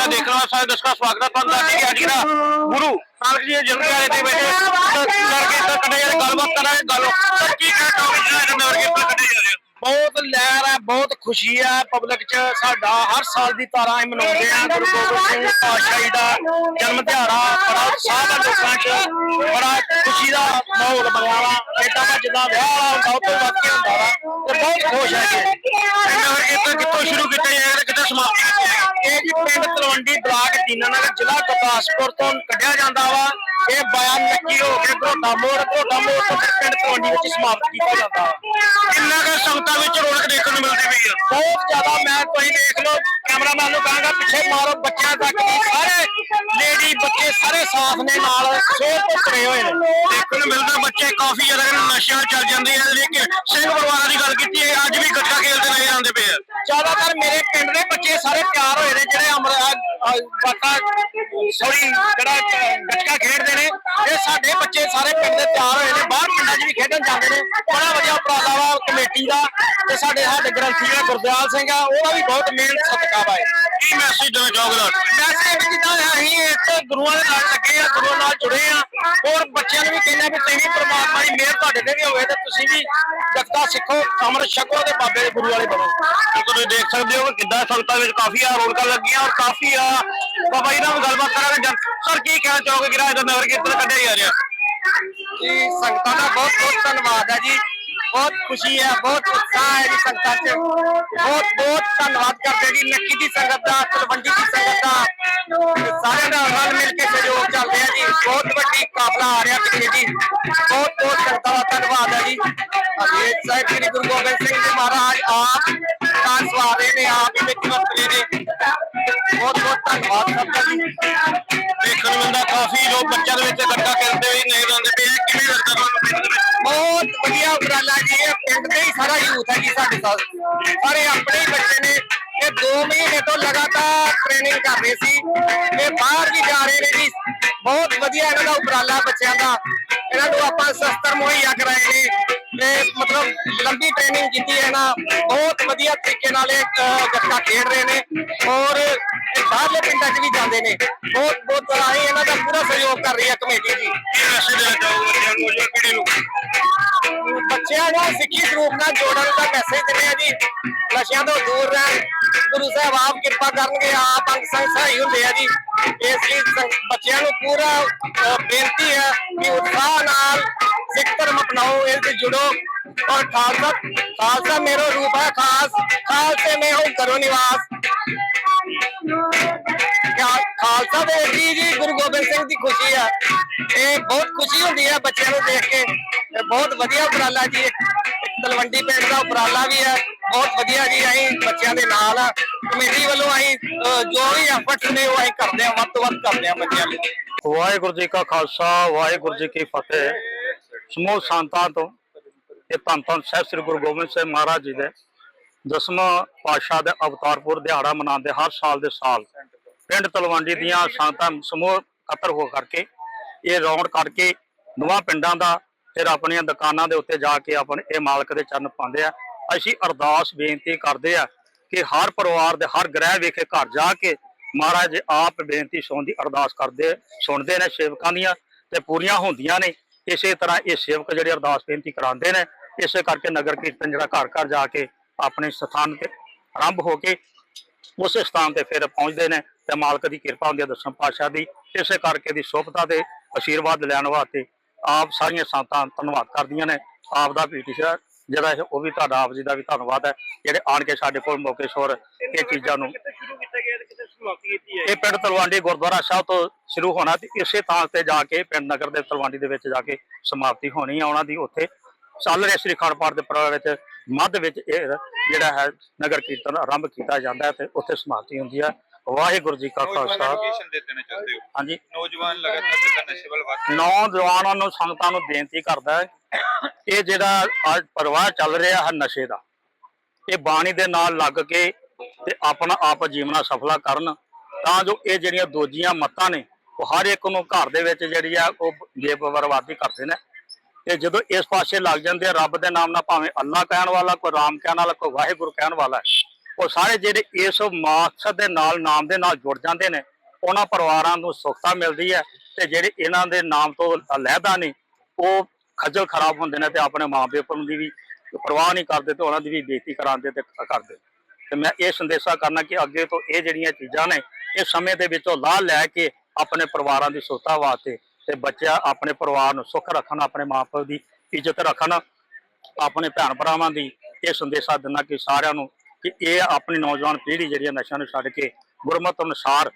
ਦਾ ਸਵਾਗਤ ਹੈ ਤੁਹਾਨੂੰ ਦੱਸ ਅੱਜ ਨਾ ਗੁਰੂ ਨਾਨਕ ਜੀ ਦੇ ਜਨਮ ਦਿਹਾੜੇ ਦੇ ਵਿੱਚ ਕੱਢਿਆ ਜਾ ਰਿਹਾ ਗੱਲਬਾਤ ਕਰਾਂਗੇ ਗੱਲ ਸਰ ਕੀ ਕਹਿਣਾ ਚਾਹੋਗੇ ਜਿਹੜਾ ਨਗਰ ਕੀਰਤਨ ਕੱਢਿਆ ਜਾ ਰਿਹਾ ਬਹੁਤ ਲਹਿਰ ਹੈ ਬਹੁਤ ਖੁਸ਼ੀ ਹੈ ਪਬਲਿਕ 'ਚ ਸਾਡਾ ਹਰ ਸਾਲ ਦੀ ਤਰ੍ਹਾਂ ਹੀ ਮਨਾਉਂਦੇ ਆ ਗੁਰੂ ਗੋਬਿੰਦ ਸਿੰਘ ਪਾਤਸ਼ਾਹੀ ਦਾ ਜਨਮ ਦਿਹਾੜਾ ਬੜਾ ਉਤਸ਼ਾਹ ਦਾ ਲੋਕਾਂ 'ਚ ਬੜਾ ਖੁਸ਼ੀ ਦਾ ਮਾਹੌਲ ਬਣਿਆ ਵਾ ਏਦਾਂ ਦਾ ਜਿੱਦਾਂ ਵਿਆਹ ਵਾਲਾ ਹੁੰਦਾ ਉਹ ਤੋਂ ਵੱਧ ਕੇ ਹੁੰਦਾ ਵਾ ਤੇ ਬਹੁਤ ਖੁਸ਼ ਹੈ ਜੀ। ਇਹ ਨਗਰ ਕੀਰਤਨ ਕਿੱਥੋਂ ਸ਼ੁਰੂ ਕੀਤਾ ਜਾਏਗਾ ਤੇ ਇਹ ਜੀ ਪਿੰਡ ਤਲਵੰਡੀ ਬਲਾਕ ਦੀਨਾਨਗਰ ਜ਼ਿਲ੍ਹਾ ਗੁਰਦਾਸਪੁਰ ਤੋਂ ਕੱਢਿਆ ਜਾਂਦਾ ਵਾ। ਇਹ ਬਿਆਨ ਨੱਕੀ ਹੋ ਕੇ ਘੋਟਾ ਮੋੜ ਘੋਟਾ ਮੋੜ ਤੋਂ ਫਿਰ ਪਿੰਡ ਤਲਵੰਡੀ ਵਿੱਚ ਸਮਾਪਤ ਕੀਤਾ ਜਾਂਦਾ। ਵਾ ਕਿੰਨਾ ਕੁ ਸੰਗਤਾਂ ਵਿੱਚ ਰੌਣਕ ਦੇਖਣ ਨੂੰ ਮਿਲਦੀ ਪਈ ਹੈ ਬਹੁਤ ਜ਼ਿਆਦਾ, ਮੈਂ ਤੁਸੀਂ ਦੇਖ ਲਓ ਕੈਮਰਾਮੈਨ ਨੂੰ ਕਹਾਂਗਾ ਪਿੱਛੇ ਮਾਰੋ ਬੱਚਿਆਂ ਤੱਕ ਸਾਰੇ ਲੇਡੀ ਬੱਚੇ ਸਾਰੇ ਸਾਥ ਨੇ ਨਾਲ ਸੋਹ ਤੋਂ ਭਰੇ ਹੋਏ ਨੇ। ਦੇਖਣ ਨੂੰ ਮਿਲਦਾ ਬੱਚੇ ਕਾਫੀ ਜ਼ਿਆਦਾ ਨਸ਼ਿਆਂ ਚੱਲ ਜਾਂਦੇ ਆ ਲੇਕਿਨ ਸਿੰਘ ਪਰਿਵਾਰਾਂ ਦੀ ਗੱਲ ਕੀਤੀ ਹੈ ਅੱਜ ਵੀ ਗੱਟਾ ਖੇਲਦੇ ਨਜ਼ਰ ਆਉਂਦੇ ਪਏ ਆ। ਜ਼ਿਆਦਾਤਰ ਮੇਰੇ ਪਿੰਡ ਦੇ ਬੱਚੇ ਸਾਰੇ ਤਿਆਰ ਹੋਏ ਨੇ ਜਿਹੜੇ ਅਮਰ ਬਾਟਾ ਸੌਰੀ ਜਿਹੜਾ ਗੱਟਕਾ ਖੇਡਦੇ ਨੇ। ਸਾਡੇ ਬੱਚੇ ਸਾਰੇ ਪਿੰਡ ਦੇ ਤਿਆਰ ਹੋਏ ਨੇ, ਬਾਹਰ ਪਿੰਡਾਂ 'ਚ ਵੀ ਖੇਡਣ ਜਾਂਦੇ ਨੇ। ਬੜਾ ਵਧੀਆ ਉਪਰਾਲਾ ਵਾ, ਕਮੇਟੀ ਦਾ ਤੇ ਸਾਡੇ ਸਾਡੇ ਗ੍ਰੰਥੀ ਜਿਹੜਾ ਗੁਰਦਿਆਲ ਸਿੰਘ ਆ, ਉਹਦਾ ਵੀ ਬਹੁਤ ਮਿਹਨਤ ਸਦਕਾ ਵਾ ਕੀ ਮੈਸੇਜ ਦੇਣਾ ਚਾਹੋਗੇ ਤੁਹਾਨੂੰ ਮੈਸੇਜ ਜਿੱਦਾਂ ਅਸੀਂ ਇੱਥੇ ਗੁਰੂਆਂ ਦੇ ਨਾਲ ਲੱਗੇ ਆ ਗੁਰੂਆਂ ਨਾਲ ਜੁੜੇ ਆ। ਹੋਰ ਬੱਚਿਆਂ ਨੂੰ ਵੀ ਕਹਿੰਦੇ ਵੀ ਤੁਸੀਂ ਵੀ ਪ੍ਰਮਾਤਮਾ ਦੀ ਮਿਹਰ ਤੁਹਾਡੇ ਤੇ ਵੀ ਹੋਵੇ ਤੇ ਤੁਸੀਂ ਵੀ ਗੱਤਕਾ ਸਿੱਖੋ ਅਮਰ ਛਕੋ ਤੇ ਬਾਬੇ ਦੇ ਗੁਰੂ ਵਾਲੇ ਬਣੋ। ਤੇ ਤੁਸੀਂ ਦੇਖ ਸਕਦੇ ਹੋ ਕਿ ਕਿੱਦਾਂ ਸੰਗਤਾਂ ਵਿੱਚ ਕਾਫੀ ਆ ਰੌਣਕਾਂ ਲੱਗੀਆਂ ਔਰ ਕਾਫੀ ਆ। ਬਾਬਾ ਜੀ ਨਾਲ ਗੱਲਬਾਤ ਕਰਾਂਗੇ। ਸਰ ਕੀ ਕਹਿਣਾ ਚਾਹੋਗੇ? ਕਿ ਰਾਜ ਦਾ ਨਗਰ ਕੀਰਤਨ ਕੱਢਿਆ ਜਾ ਰਿਹਾ। ਜੀ ਸੰਗਤਾਂ ਦਾ ਬਹੁਤ ਬਹੁਤ ਧੰਨਵਾਦ ਹੈ ਜੀ। ਬਹੁਤ ਖੁਸ਼ੀ ਹੈ, ਬਹੁਤ ਉਤਸ਼ਾਹ ਹੈ ਜੀ ਸੰਗਤਾਂ 'ਚ। ਬਹੁਤ ਬਹੁਤ ਧੰਨਵਾਦ ਕਰਦੇ ਜੀ, ਨੱਕੀ ਦੀ ਸੰਗਤ ਦਾ, ਤਲਵੰਡੀ ਦੀ ਸੰਗਤ ਦਾ। ਸਾਰਿਆਂ ਦਾ ਰਲ ਮਿਲ ਕੇ ਸਹਿਯੋਗ ਚੱਲ ਰਿਹਾ ਜੀ। ਬਹੁਤ ਵੱਡੀ ਕਾਫਲਾ ਆ ਰਿਹਾ ਪਿੱਛੇ ਜੀ। ਬਹੁਤ ਬਹੁਤ ਸੰਗਤਾਂ ਦਾ ਧੰਨਵਾਦ ਹੈ ਜੀ। ਅਸੀਂ ਸਾਹਿਬ ਸ੍ਰੀ ਗੁਰੂ ਗੋਬਿੰਦ ਸਿੰਘ ਜੀ ਮਹਾਰਾਜ ਆਪ ਕਾਂ ਸਵਾਰੇ ਨੇ, ਆਪ ਹੀ ਵਿੱਚ ਵਰਤੇ ਨੇ। ਬਹੁਤ ਬਹੁਤ ਧੰਨਵਾਦ ਸਭ ਦਾ ਜੀ। ਦੇਖਣ ਨੂੰ ਮਿਲਦਾ ਕਾਫੀ ਲੋਕ ਬੱਚਿਆਂ ਦੇ ਵਿੱਚ ਗੱਟਾ ਖੇਡਦੇ ਹੋਏ ਨਜ਼ਰ ਆਉਂਦੇ ਪਏ ਕਿਵੇਂ ਲੱਗਦਾ ਤੁਹਾਨੂੰ ਪਿੰਡ ਦੇ ਵਿੱਚ? ਬਹੁਤ ਵਧੀਆ ਉਪਰਾਲਾ ਜੀ, ਇਹ ਪਿੰਡ ਦੇ ਹੀ ਸਾਰਾ ਯੂਥ ਹੈ ਜੀ ਸਾਡੇ ਨਾਲ ਸਾਰੇ ਆਪਣੇ ਹੀ ਬੱਚੇ ਨੇ। ਇਹ 2 ਮਹੀਨੇ ਤੋਂ ਲਗਾਤਾਰ ਟ੍ਰੇਨਿੰਗ ਕਰ ਰਹੇ ਸੀ। ਇਹ ਬਾਹਰ ਵੀ ਜਾ ਰਹੇ ਨੇ ਜੀ। ਬਹੁਤ ਵਧੀਆ ਇਹਨਾਂ ਦਾ ਉਪਰਾਲਾ ਬੱਚਿਆਂ ਦਾ। ਇਹਨਾਂ ਨੂੰ ਆਪਾਂ ਸ਼ਸਤਰ ਮੁਹੱਈਆ ਕਰਾਏ ਨੇ। ਤੇ ਮਤਲਬ ਲੰਬੀ ਟ੍ਰੇਨਿੰਗ ਕੀਤੀ ਹੈ ਨਾ ਬਹੁਤ ਵਧੀਆ ਤਰੀਕੇ ਨਾਲ ਇਹ ਗੱਤਕਾ ਖੇਡ ਰਹੇ ਨੇ ਔਰ ਇਹ ਬਾਹਰਲੇ ਪਿੰਡਾਂ 'ਚ ਵੀ ਜਾਂਦੇ ਨੇ। ਬਹੁਤ ਬਹੁਤ ਅਸੀਂ ਇਹਨਾਂ ਦਾ ਪੂਰਾ ਸਹਿਯੋਗ ਕਰ ਰਹੀ ਹੈ ਕਮੇਟੀ ਜੀ ਕੀ ਮੈਸੇਜ ਦੇਣਾ ਚਾਹੋਗੇ ਬੱਚਿਆਂ ਨੂੰ ਨੌਜਵਾਨ ਪੀੜ੍ਹੀ ਨੂੰ? ਬੱਚਿਆਂ ਨੂੰ ਸਿੱਖੀ ਸਰੂਪ ਨਾਲ ਜੋੜਨ ਦਾ ਮੈਸੇਜ ਦਿੰਦੇ ਆ ਜੀ। ਨਸ਼ਿਆਂ ਤੋਂ ਦੂਰ ਰਹਿਣ। ਗੁਰੂ ਸਾਹਿਬ ਆਪ ਕਿਰਪਾ ਕਰਨਗੇ, ਆਪ ਅੰਗ ਸੰਗ ਸਹਾਈ ਹੁੰਦੇ ਆ ਜੀ। ਇਸ ਲਈ ਬੱਚਿਆਂ ਨੂੰ ਪੂਰਾ ਬੇਨਤੀ ਹੈ ਕਿ ਉਤਸ਼ਾਹ ਨਾਲ ਸਿੱਖ ਧਰਮ ਅਪਣਾਓ, ਇਸ ਵਿੱਚ ਜੁੜੋ। ਔਰ ਖਾਲਸਾ ਖਾਲਸਾ ਮੇਰਾ ਰੂਪ ਹੈ ਖਾਸ, ਖਾਲਸੇ ਮੈਂ ਹੂੰ ਕਰੋ ਨਿਵਾਸ ਖਾਲਸਾ ਦੇ ਜੀ ਜੀ, ਗੁਰੂ ਗੋਬਿੰਦ ਸਿੰਘ ਦੀ ਖੁਸ਼ੀ ਆ। ਇਹ ਬਹੁਤ ਖੁਸ਼ੀ ਹੁੰਦੀ ਆ ਬੱਚਿਆਂ ਨੂੰ ਦੇਖ ਕੇ। ਬਹੁਤ ਵਧੀਆ ਉਪਰਾਲਾ ਜੀ ਤਲਵੰਡੀ ਪਿੰਡ ਦਾ ਉਪਰਾਲਾ ਵੀ ਹੈ ਬਹੁਤ ਵਧੀਆ ਜੀ ਅਸੀਂ ਬੱਚਿਆਂ ਦੇ ਨਾਲ ਕਮੇਟੀ ਵੱਲੋਂ ਅਸੀਂ ਅਹ, ਜੋ ਵੀ ਐਫਰਟਸ ਨੇ ਉਹ ਅਸੀਂ ਕਰਦੇ ਹਾਂ ਵੱਧ ਤੋਂ ਵੱਧ ਕਰਦੇ ਹਾਂ ਬੱਚਿਆਂ ਲਈ ਵਾਹਿਗੁਰੂ ਜੀ ਕਾ ਖਾਲਸਾ ਵਾਹਿਗੁਰੂ ਜੀ ਕੀ ਫਤਿਹ। ਸਮੂਹ ਸੰਤਾਂ ਤੋਂ ਇਹ ਧੰਨ ਧੰਨ ਸਾਹਿਬ ਸ੍ਰੀ ਗੁਰੂ ਗੋਬਿੰਦ ਸਿੰਘ ਮਹਾਰਾਜ ਜੀ ਦੇ ਦਸਵਾਂ ਪਾਤਸ਼ਾਹ ਦੇ ਅਵਤਾਰਪੁਰ ਦਿਹਾੜਾ ਮਨਾਉਂਦੇ ਹਰ ਸਾਲ ਦੇ ਸਾਲ। ਪਿੰਡ ਤਲਵੰਡੀ ਦੀਆਂ ਸੰਤਾਂ ਸਮੂਹ ਇਕੱਤਰ ਹੋ ਕਰਕੇ ਇਹ ਰੌਣ ਕਰਕੇ ਨਵਾਂ ਪਿੰਡਾਂ ਦਾ ਫਿਰ ਆਪਣੀਆਂ ਦੁਕਾਨਾਂ ਦੇ ਉੱਤੇ ਜਾ ਕੇ ਆਪਣੇ ਇਹ ਮਾਲਕ ਦੇ ਚਰਨ ਪਾਉਂਦੇ ਆ। ਅਸੀਂ ਅਰਦਾਸ ਬੇਨਤੀ ਕਰਦੇ ਆ ਕਿ ਹਰ ਪਰਿਵਾਰ ਦੇ ਹਰ ਗ੍ਰਹਿ ਵਿਖੇ ਘਰ ਜਾ ਕੇ ਮਹਾਰਾਜ ਆਪ ਬੇਨਤੀ ਸੁਣਨ ਦੀ ਅਰਦਾਸ ਕਰਦੇ ਸੁਣਦੇ ਨੇ ਸੇਵਕਾਂ ਦੀਆਂ ਤੇ ਪੂਰੀਆਂ ਹੁੰਦੀਆਂ ਨੇ। ਇਸੇ ਤਰ੍ਹਾਂ ਇਹ ਸੇਵਕ ਜਿਹੜੇ ਅਰਦਾਸ ਬੇਨਤੀ ਕਰਾਉਂਦੇ ਨੇ, ਇਸੇ ਕਰਕੇ ਨਗਰ ਕੀਰਤਨ ਜਿਹੜਾ ਘਰ ਘਰ ਜਾ ਕੇ ਆਪਣੇ ਸਥਾਨ ਤੇ ਆਰੰਭ ਹੋ ਕੇ ਉਸੇ ਸਥਾਨ ਤੇ ਫਿਰ ਪਹੁੰਚਦੇ ਨੇ ਤੇ ਮਾਲਕ ਦੀ ਕਿਰਪਾ ਹੁੰਦੀ ਹੈ ਦਸਮ ਪਾਤਸ਼ਾਹ ਦੀ। ਇਸੇ ਕਰਕੇ ਦੀ ਸੁਭਤਾ ਤੇ ਆਸ਼ੀਰਵਾਦ ਲੈਣ ਵਾਸਤੇ ਆਪ ਸਾਰੀਆਂ ਸੰਤਾਂ ਧੰਨਵਾਦ ਕਰਦੀਆਂ ਨੇ। ਆਪ ਦਾ ਪੀਟੀ ਸਾਹਿਬ ਜਿਹੜਾ ਹੈ ਉਹ ਵੀ ਤੁਹਾਡਾ ਆਪ ਜੀ ਦਾ ਵੀ ਧੰਨਵਾਦ ਹੈ ਜਿਹੜੇ ਆਣ ਕੇ ਸਾਡੇ ਕੋਲ ਮੌਕੇ ਸੋਰ ਇਹ ਚੀਜ਼ਾਂ ਨੂੰ। ਕਿੱਥੇ ਸ਼ੁਰੂ ਕੀਤਾ ਗਿਆ ਤੇ ਕਿੱਥੇ ਸਮਾਪਤੀ ਕੀਤੀ ਹੈ? ਇਹ ਪਿੰਡ ਤਲਵਾਂਡੀ ਗੁਰਦੁਆਰਾ ਸਾਹਿਬ ਤੋਂ ਸ਼ੁਰੂ ਹੋਣਾ ਤੇ ਇਸੇ ਥਾਂ ਤੇ ਜਾ ਕੇ ਪਿੰਡ ਨਗਰ ਦੇ ਤਲਵਾਂਡੀ ਦੇ ਵਿੱਚ ਜਾ ਕੇ ਸਮਾਪਤੀ ਹੋਣੀ ਆ ਉਹਨਾਂ ਦੀ ਉੱਥੇ। ਚੱਲ ਰਿਹਾ ਸ੍ਰੀ ਖੜਪਾੜ ਦੇ ਪਰਵਾਰ ਵਿੱਚ ਮੱਧ ਵਿੱਚ ਇਹ ਜਿਹੜਾ ਹੈ ਨਗਰ ਕੀਰਤਨ ਆਰੰਭ ਕੀਤਾ ਜਾਂਦਾ ਹੈ ਤੇ ਉੱਥੇ ਸਮਾਪਤੀ ਹੁੰਦੀ ਹੈ। ਵਾਹਿਗੁਰੂ ਜੀ ਕਾ ਖਾਲਸਾ। ਦੇਣਾ ਚਾਹੁੰਦੇ ਹੋ? ਹਾਂਜੀ। ਨੌਜਵਾਨ ਲਗਾਤਾਰ ਜਿੱਦਾਂ ਨਸ਼ੇ ਵੱਲ ਵੱਧ ਨੌਜਵਾਨਾਂ ਨੂੰ ਸੰਗਤਾਂ ਨੂੰ ਬੇਨਤੀ ਕਰਦਾ ਹੈ ਇਹ ਜਿਹੜਾ ਅੱਜ ਪਰਿਵਾਰ ਚੱਲ ਰਿਹਾ ਹੈ ਨਸ਼ੇ ਦਾ ਇਹ ਬਾਣੀ ਦੇ ਨਾਲ ਲੱਗ ਕੇ ਤੇ ਆਪਣਾ ਆਪ ਜੀਵਨਾ ਸਫਲਾ ਕਰਨ ਤਾਂ ਜੋ ਇਹ ਜਿਹੜੀਆਂ ਦੋਜੀਆਂ ਮੱਤਾਂ ਨੇ ਉਹ ਹਰ ਇੱਕ ਨੂੰ ਘਰ ਦੇ ਵਿੱਚ ਜਿਹੜੀ ਆ ਉਹ ਬੇਬਰਬਾਦੀ ਕਰਦੇ ਨੇ। ਤੇ ਜਦੋਂ ਇਸ ਪਾਸੇ ਲੱਗ ਜਾਂਦੇ ਆ ਰੱਬ ਦੇ ਨਾਮ ਨਾਲ ਭਾਵੇਂ ਅੱਲਾ ਕਹਿਣ ਵਾਲਾ ਕੋਈ ਰਾਮ ਕਹਿਣ ਵਾਲਾ ਕੋਈ ਵਾਹਿਗੁਰੂ ਕਹਿਣ ਵਾਲਾ ਹੈ, ਉਹ ਸਾਰੇ ਜਿਹੜੇ ਇਸ ਮਕਸਦ ਦੇ ਨਾਲ, ਨਾਮ ਦੇ ਨਾਲ ਜੁੜ ਜਾਂਦੇ ਨੇ, ਉਹਨਾਂ ਪਰਿਵਾਰਾਂ ਨੂੰ ਸੁਖਤਾ ਮਿਲਦੀ ਹੈ ਤੇ ਜਿਹੜੇ ਇਹਨਾਂ ਦੇ ਨਾਮ ਤੋਂ ਅਲੱਗਾ ਨੇ, ਉਹ ਖੱਜਲ ਖਰਾਬ ਹੁੰਦੇ ਨੇ ਤੇ ਆਪਣੇ ਮਾਪਿਆਂ ਨੂੰ ਦੀ ਵੀ ਪਰਵਾਹ ਨਹੀਂ ਕਰਦੇ ਤੇ ਉਹਨਾਂ ਦੀ ਵੀ ਬੇਇੱਜ਼ਤੀ ਕਰਾਉਂਦੇ ਤੇ ਕਰਦੇ। ਤੇ ਮੈਂ ਇਹ ਸੰਦੇਸ਼ਾ ਕਰਨਾ ਕਿ ਅੱਗੇ ਤੋਂ ਇਹ ਜਿਹੜੀਆਂ ਚੀਜ਼ਾਂ ਨੇ ਇਹ ਸਮੇਂ ਦੇ ਵਿੱਚੋਂ ਲਾਹ ਲੈ ਕੇ ਆਪਣੇ ਪਰਿਵਾਰਾਂ ਦੀ ਸੁਖਤਾ ਵਾਸਤੇ ਤੇ ਬੱਚਾ ਆਪਣੇ ਪਰਿਵਾਰ ਨੂੰ ਸੁਖ ਰੱਖਣ, ਆਪਣੇ ਮਾਪੇ ਦੀ ਇੱਜ਼ਤ ਰੱਖਣ, ਆਪਣੇ ਭੈਣ ਭਰਾਵਾਂ ਦੀ ਇਹ ਸੰਦੇਸ਼ਾ ਦਿੰਦਾ ਕਿ ਸਾਰਿਆਂ ਨੂੰ ਕਿ ਇਹ ਆਪਣੀ ਨੌਜਵਾਨ ਪੀੜ੍ਹੀ ਜਿਹੜੀ ਹੈ ਨਸ਼ਿਆਂ ਨੂੰ ਛੱਡ ਕੇ ਗੁਰਮਤਿ ਅਨੁਸਾਰ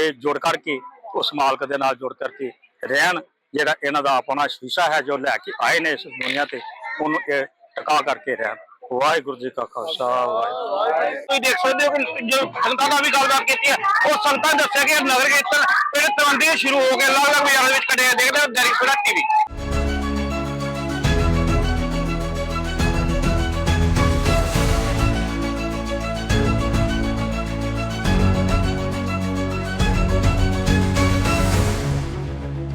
ਇਹ ਜੁੜ ਕਰਕੇ, ਉਸ ਮਾਲਕ ਦੇ ਨਾਲ ਜੁੜ ਕਰਕੇ ਰਹਿਣ ਜਿਹੜਾ ਇਹਨਾਂ ਦਾ ਆਪਣਾ ਸ਼ੀਸ਼ਾ ਹੈ, ਜੋ ਲੈ ਕੇ ਆਏ ਨੇ ਇਸ ਦੁਨੀਆ ਤੇ, ਉਹਨੂੰ ਇਹ ਟਿਕਾ ਕਰਕੇ ਰਹਿਣ। ਵਾਹਿਗੁਰੂ ਜੀ ਕਾ ਖਾਲਸਾ, ਵਾਹਿਗੁਰੂ ਤੁਸੀਂ ਦੇਖ ਸਕਦੇ ਹੋ ਕਿ ਜੋ ਸੰਗਤਾਂ ਨਾਲ ਵੀ ਗੱਲਬਾਤ ਕੀਤੀ ਹੈ, ਉਹ ਸੰਗਤਾਂ ਨੇ ਦੱਸਿਆ ਕਿ ਨਗਰ ਕੀਰਤਨ ਜਿਹੜੇ ਤਵੰਡੀ ਸ਼ੁਰੂ ਹੋ ਗਿਆ ਅਲੱਗ-ਅਲੱਗ ਵਿੱਚ ਕੱਢੇ ਦੇਖਦੇ ਹੋ ਦੈਨਿਕ ਸਵੇਰਾ ਟੀਵੀ